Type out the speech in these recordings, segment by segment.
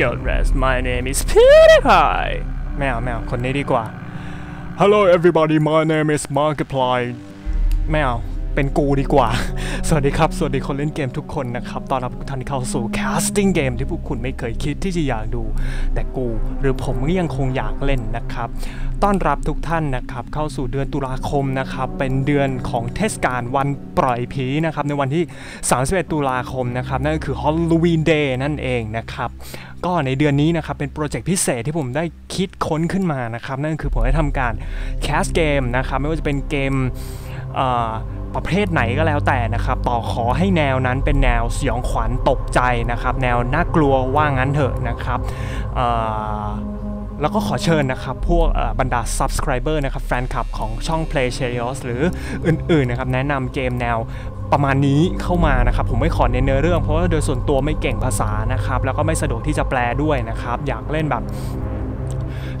Hello Skeletons my name is PewDiePie ไม่เอาไม่เอาคนนี้ดีกว่า Hello everybody my name is Markiplier ไม่เอา เป็นกูดีกว่า สวัสดีครับ สวัสดีคนเล่นเกมทุกคนนะครับ ตอนรับทุกท่านเข้าสู่ casting game ที่พวกคุณไม่เคยคิดที่จะอยากดู แต่กูหรือผมก็ยังคงอยากเล่นนะครับ ต้อนรับทุกท่านนะครับ เข้าสู่เดือนตุลาคมนะครับ เป็นเดือนของเทศกาลวันปล่อยผีนะครับ ในวันที่ 31 ตุลาคมนะครับ นั่นก็คือ Halloween Day นั่นเองนะครับก็ในเดือนนี้นะครับเป็นโปรเจกต์พิเศษที่ผมได้คิดค้นขึ้นมานะครับ นั่นก็คือผมได้ทำการแคสเกมนะครับ ไม่ว่าจะเป็นเกมเอ่อ ประเภทไหนก็แล้วแต่นะครับ ต่อขอให้แนวนั้นเป็นแนวสยองขวัญตกใจนะครับ แนวน่ากลัวว่างั้นเถอะนะครับแล้วก็ขอเชิญนะครับ พวกบรรดา subscriber นะครับแฟนคลับของช่อง Play c h e r i o s หรืออื่นๆนะครับ แนะนำเกมแนวประมาณนี้เข้ามานะครับ ผมไม่ขอเน้นเนื้อเรื่องเพราะว่าโดยส่วนตัวไม่เก่งภาษานะครับ แล้วก็ไม่สะดวกที่จะแปลด้วยนะครับ อยากเล่นแบบ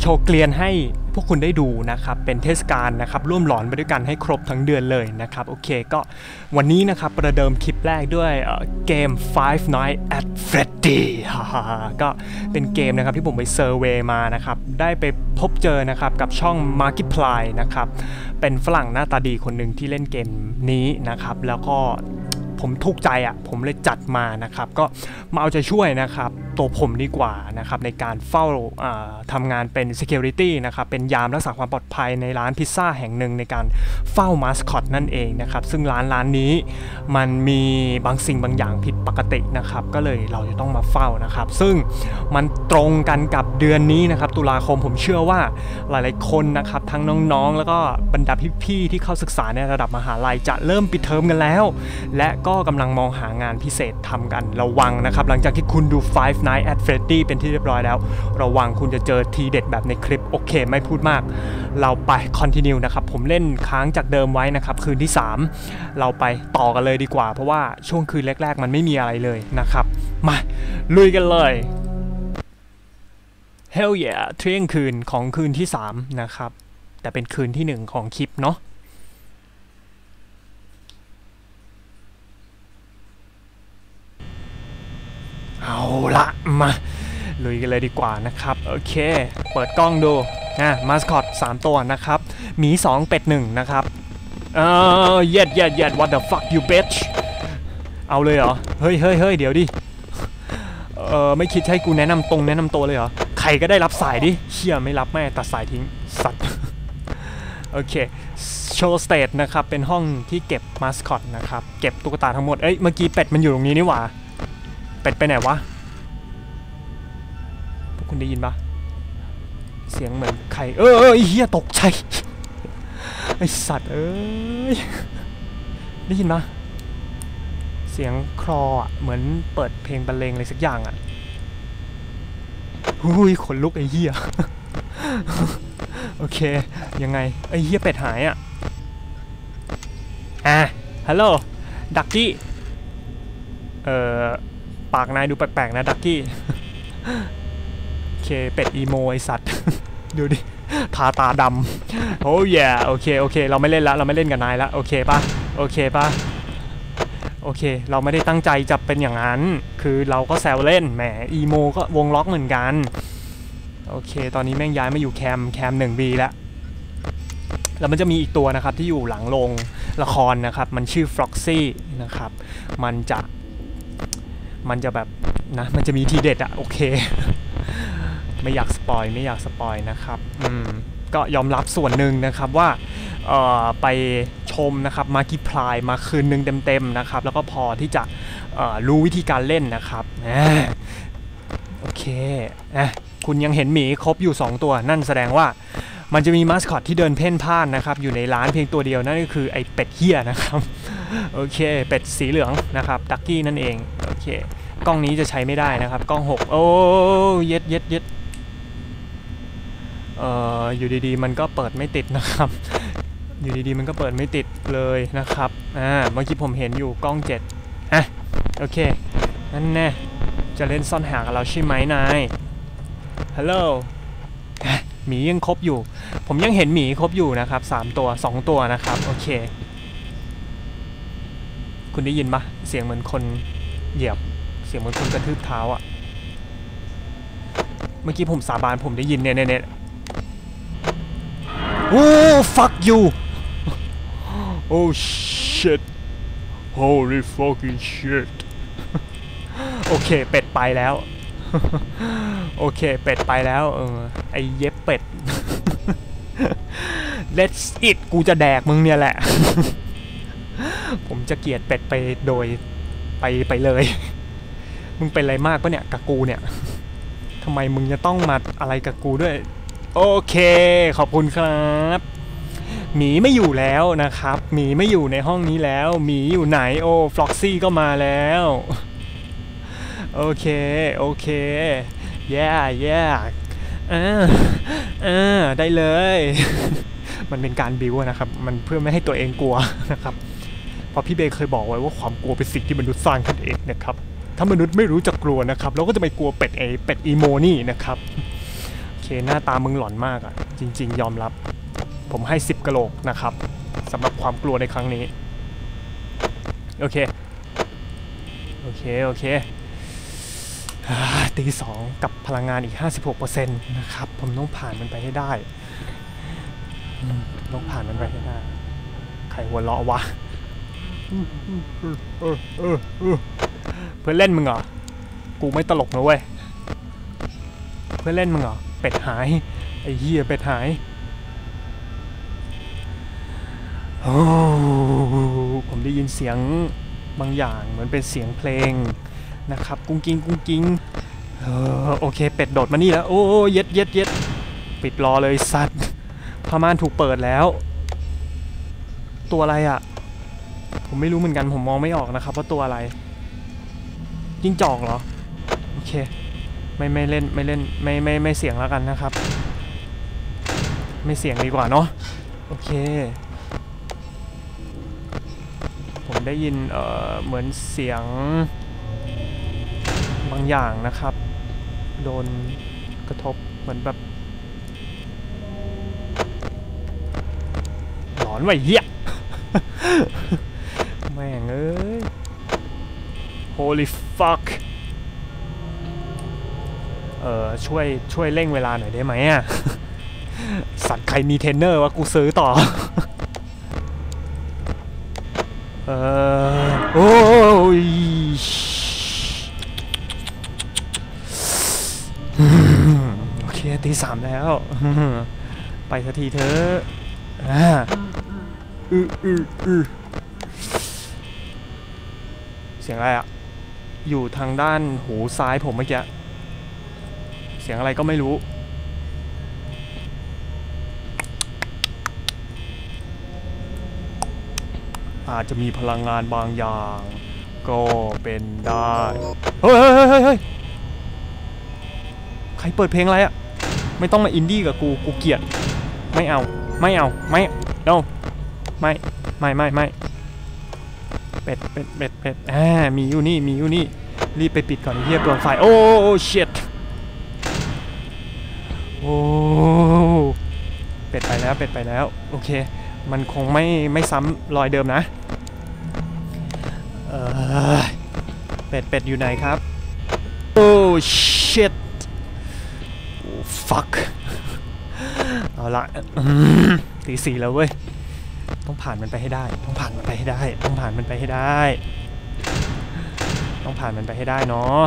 โชว์เกลียนให้ วกคุณได้ดูนะครับเป็นเทศกาลนะครับร่วมหลอนไปด้วยกันให้ครบทั้งเดือนเลยนะครับโอเคก็วันนี้นะครับประเดิมคลิปแรกด้วยเกม Five Nights at Freddy ฮ่าก็เป็นเกมนะครับที่ผมไปเซอร์เวย์มานะครับได้ไปพบเจอนะครับกับช่อง Markiplier นะครับเป็นฝรั่งหน้าตาดีคนหนึ่งที่เล่นเกมนี้นะครับแล้วก็ผมถูกใจอะผมเลยจัดมานะครับก็มาเอาใจช่วยนะครับ ตัวผมดีกว่านะครับในการเฝ้าทำงานเป็น Security นะครับเป็นยามรักษาความปลอดภัยในร้านพิซซ่าแห่งหนึ่งในการเฝ้ามาสคอตนั่นเองนะครับซึ่งร้านร้านนี้มันมีบางสิ่งบางอย่างผิดปกตินะครับก็เลยเราจะต้องมาเฝ้านะครับ ซึ่งมันตรงกันกับเดือนนี้นะครับตุลาคมผมเชื่อว่าหลายๆคนนะครับทั้งน้องๆ แล้วก็บรรดาพี่ๆที่เข้าศึกษาในระดับมหาลัยจะเริ่มปิดเทอมกันแล้ว และก็กำลังมองหางานพิเศษทำกันระวังนะครับหลังจากที่คุณดู5 Night at Freddy เป็นที่เรียบร้อยแล้ว ระวังคุณจะเจอทีเด็ดแบบในคลิป โอเค ไม่พูดมาก เราไปคอนติเนียนะครับ ผมเล่นค้างจากเดิมไว้นะครับ คืนที่ 3 เราไปต่อกันเลยดีกว่า เพราะว่าช่วงคืนแรก ๆ มันไม่มีอะไรเลยนะครับ มา ลุยกันเลย Hell yeah เที่ยงคืนของคืนที่ 3 นะครับแต่เป็นคืนที่ 1 ของคลิปเนาะ ละมาลุยกันเลยดีกว่านะครับ โอเค เปิดกล้องดูนะมาสคอต 3 ตัวนะครับหมี 2 เป็ด 1 นะครับ เออเย็ดเย็ดเย็ด what the fuck you bitch เอาเลยเหรอ เฮ้ยเฮ้ยเฮ้ยเดี๋ยวดิ เออไม่คิดให้กูแนะนำตรงแนะนำตัวเลยเหรอ ใครก็ได้รับสายดิเชี่ยไม่รับแม่ตัดสายทิ้ง สัตว์ โอเคโชว์สเตทนะครับ เป็นห้องที่เก็บมาสคอตนะครับ เก็บตุ๊กตาทั้งหมด เอ้ย เมื่อกี้เป็ดมันอยู่ตรงนี้นี่หว่า เป็ดไปไหนวะ คุณได้ยินปะเสียงเหมือนใครเออเออไอเฮียตกใจไอสัตว์เอ้ยได้ยินปะเสียงคลออะเหมือนเปิดเพลงบรรเลงอะไรสักอย่างอะหุยขนลุกไอเฮียโอเค ยังไง ไอเฮียเป็ดหายอะอะฮัลโหลดักกี้เอ่อปากนายดูแปลกๆนะดักกี้ เคเป็ดอีโมไอสัตว์ ดูดิทาตาดำโอ้ยโอเคโอเค เราไม่เล่นละเราไม่เล่นกับนายละโอเคปะโอเคปะโอเค เราไม่ได้ตั้งใจจะเป็นอย่างนั้น คือเราก็แซวเล่นแหมอีโมก็วงล็อกเหมือนกันโอเค ตอนนี้แม่งย้ายมาอยู่แคมแคม 1B แล้วแล้วมันจะมีอีกตัวนะครับที่อยู่หลังโรงละครนะครับ มันชื่อ Froxy นะครับ มันจะ มันจะแบบนะ มันจะมีทีเด็ดอะโอเค ไม่อยากสปอยไม่อยากสปอยนะครับอืมก็ยอมรับส่วนหนึ่งนะครับว่าเอ่อไปชมนะครับมากิพลายมาคืนหนึ่งเต็มๆนะครับ แล้วก็พอที่จะเอ่อรู้วิธีการเล่นนะครับอ่าโอเคอะคุณยังเห็นหมีครบอยู่ 2 ตัว นั่นแสดงว่ามันจะมีมาสคอตที่เดินเพ่นพ่านนะครับ อยู่ในร้านเพียงตัวเดียวนั่นก็คือไอ้เป็ดเฮียนะครับโอเค เป็ดสีเหลืองนะครับดักกี้นั่นเองโอเคกล้องนี้จะใช้ไม่ได้นะครับ กล้อง 6 โอ้เย็ดเย็ดเย็ด เอ่ออยู่ดีๆ มันก็เปิดไม่ติดนะครับ อยู่ดีๆ มันก็เปิดไม่ติดเลยนะครับ อ่า เมื่อกี้ผมเห็นอยู่กล้อง7อะ โอเค นั่นแน่ จะเล่นซ่อนหากับเราใช่ไหมนาย ฮัลโหลอะหมียังครบอยู่ ผมยังเห็นหมีครบอยู่นะครับ 3 ตัว 2 ตัวนะครับ โอเค คุณได้ยินปะเสียงเหมือนคนเหยียบ เสียงเหมือนคนกระทืบเท้าอะ เมื่อกี้ผมสาบานผมได้ยินเนเนี่ยเนี่ย โอ้ fuck you oh shit holy fucking shit โอเค เป็ดไปแล้ว โอเค เป็ดไปแล้ว เออ ไอเย็บเป็ด let's eat กูจะแดกมึงเนี่ยแหละ ผมจะเกลียดเป็ดไปโดยไปไปเลย มึงเป็นอะไรมากปะเนี่ยกับกูเนี่ยทำไมมึงจะต้องมาอะไรกับกูด้วย โอเค ขอบคุณครับหมีไม่อยู่แล้วนะครับหมีไม่อยู่ในห้องนี้แล้วหมีอยู่ไหนโอ้ฟล็อกซี่ก็มาแล้ว โอเค โอเคแย่แย่อ่าอ่าได้เลย มันเป็นการบิวนะครับ มันเพื่อไม่ให้ตัวเองกลัวนะครับ เพราะพี่เบย์เคยบอกไว้ว่าความกลัวเป็นสิ่งที่มนุษย์สร้างขึ้นเองนะครับ ถ้ามนุษย์ไม่รู้จักกลัวนะครับ เราก็จะไปกลัวเป็ดเอเป็ดอีโมนี่นะครับ เคหน้าตามึงหลอนมากอะจริง ๆ ยอมรับ ผมให้ 10กะโหลกนะครับสำหรับความกลัวในครั้งนี้ โอเค โอเค โอเคอตีสองกับพลังงานอีก 56%นะครับ ผมต้องผ่านมันไปให้ได้ต้องผ่านมันไปให้ได้ใครหัวเราะวะเพื่อเล่นมึงเหรอ กูไม่ตลกนะเว้ย เพื่อเล่นมึงเหรอ เป็ดหาย ไอ้เหี้ยเป็ดหาย โอ้ ผมได้ยินเสียงบางอย่างเหมือนเป็นเสียงเพลงนะครับ กุ้งกิ้งกุ้งกิ้งเออโอเคเป็ดโดดมานี่แล้ว โอ้เย็ดเย็ดเย็ดปิดรอเลยสัตว์ผ้าม่านถูกเปิดแล้ว ตัวอะไรอะ่ะ ผมไม่รู้เหมือนกันผมมองไม่ออกนะครับว่าตัวอะไร จิ้งจอกเหรอ โอเค ไม่ไม่เล่นไม่เล่นไม่ไม่ไม่เสียงแล้วกันนะครับ ไม่เสียงดีกว่าเนาะโอเค ผมได้ยินเอ่อเหมือนเสียงบางอย่างนะครับ โดนกระทบเหมือนแบบหลอนไว้เหี้ยแม่งเอ้ย holy fuck ออช่วยช่วยเร่งเวลาหน่อยได้ไหมอะสัตว์ใครมีเทรนเนอร์วะกูซื้อต่อ เออโอ้ยโอเคตีสามแล้ว ไปสักทีเถอะอ่าอืออืออือเสียงอะไรอะอยู่ทางด้านหูซ้ายผมเมื่อกี้ สียงอะไรก็ไม่รู้ อาจจะมีพลังงานบางอย่าง ก็เป็นได้เฮ้ยเฮ้ยเฮ้ยเฮ้ยใครเปิดเพลงอะไรอะไม่ต้องมาอินดี้กับกู กูเกลียด ไม่เอา ไม่เอา ไม่ no ไม่ ไม่ ไม่ ไม่ เป็ด เป็ด เป็ด เป็ดอ่ามีอยู่นี่ มีอยู่นี่ รีบไปปิดก่อนเฮียตัวไฟโอ้โอ้ shit โอ้เป็ดไปแล้วเป็ดไปแล้ว โอเค มันคงไม่ไม่ซ้ำรอยเดิมนะเออเป็ดเป็ดอยู่ไหนครับ โอ้ shit โอ้ fuck เอาละตีสี่แล้วเว้ย ต้องผ่านมันไปให้ได้ ต้องผ่านมันไปให้ได้ ต้องผ่านมันไปให้ได้ ต้องผ่านมันไปให้ได้เนาะ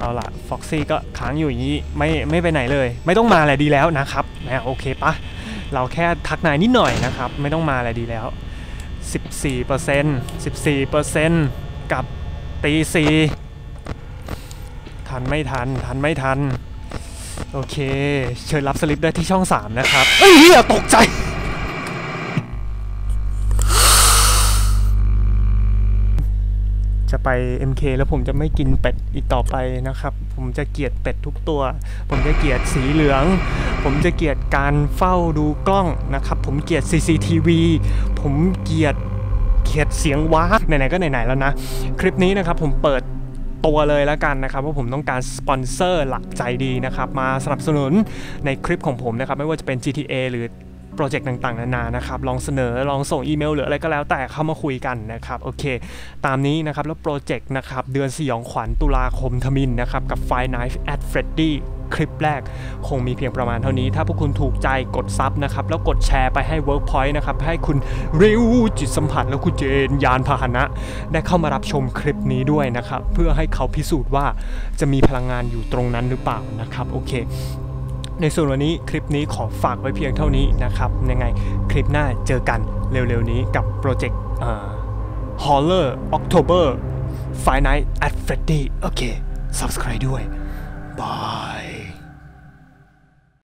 เอาละฟ็อกซี่ก็ค้างอยู่อย่างนี้ไม่ไม่ไปไหนเลย ไม่ต้องมาอะไรดีแล้วนะครับนะโอเคปะเราแค่ทักนายนิดหน่อยนะครับ ไม่ต้องมาอะไรดีแล้ว 14% 14%กับตีสีทันไม่ทันทันไม่ทัน โอเค เชิญรับสลิปได้ที่ช่อง 3 นะครับ เอ้ยตกใจ ไป MK แล้วผมจะไม่กินเป็ดอีกต่อไปนะครับ ผมจะเกลียดเป็ดทุกตัว ผมจะเกลียดสีเหลือง ผมจะเกลียดการเฝ้าดูกล้องนะครับ ผมเกลียด CCTV ผมเกลียดเกลียดเสียงว้าไหนๆก็ไหนๆแล้วนะ คลิปนี้นะครับผมเปิดตัวเลยแล้วกันนะครับว่าผมต้องการสปอนเซอร์หลักใจดีนะครับมาสนับสนุนในคลิปของผมนะครับไม่ว่าจะเป็น GTA หรือ โปรเจกต์ต่างๆ นานานะครับ ลองเสนอลองส่งอีเมลหรืออะไรก็แล้วแต่เข้ามาคุยกันนะครับโอเค ตามนี้นะครับแล้วโปรเจกต์นะครับเดือนสยองขวัญตุลาคมทมินนะครับกับ Five Nights at Freddy คลิปแรกคงมีเพียงประมาณเท่านี้ ถ้าพวกคุณถูกใจกดซับนะครับ แล้วกดแชร์ไปให้ Workpoint นะครับ ให้คุณริวจิตสัมผัสแล้วคุณเจนยานพาหนะ ได้เข้ามารับชมคลิปนี้ด้วยนะครับ เพื่อให้เขาพิสูจน์ว่าจะมีพลังงานอยู่ตรงนั้นหรือเปล่านะครับ โอเค ในส่วนวันนี้คลิปนี้ขอฝากไว้เพียงเท่านี้นะครับยังไงคลิปหน้าเจอกันเร็วๆนี้กับโปรเจกต์ Horror October Five Nights at Freddy โอเค subscribe ด้วยบาย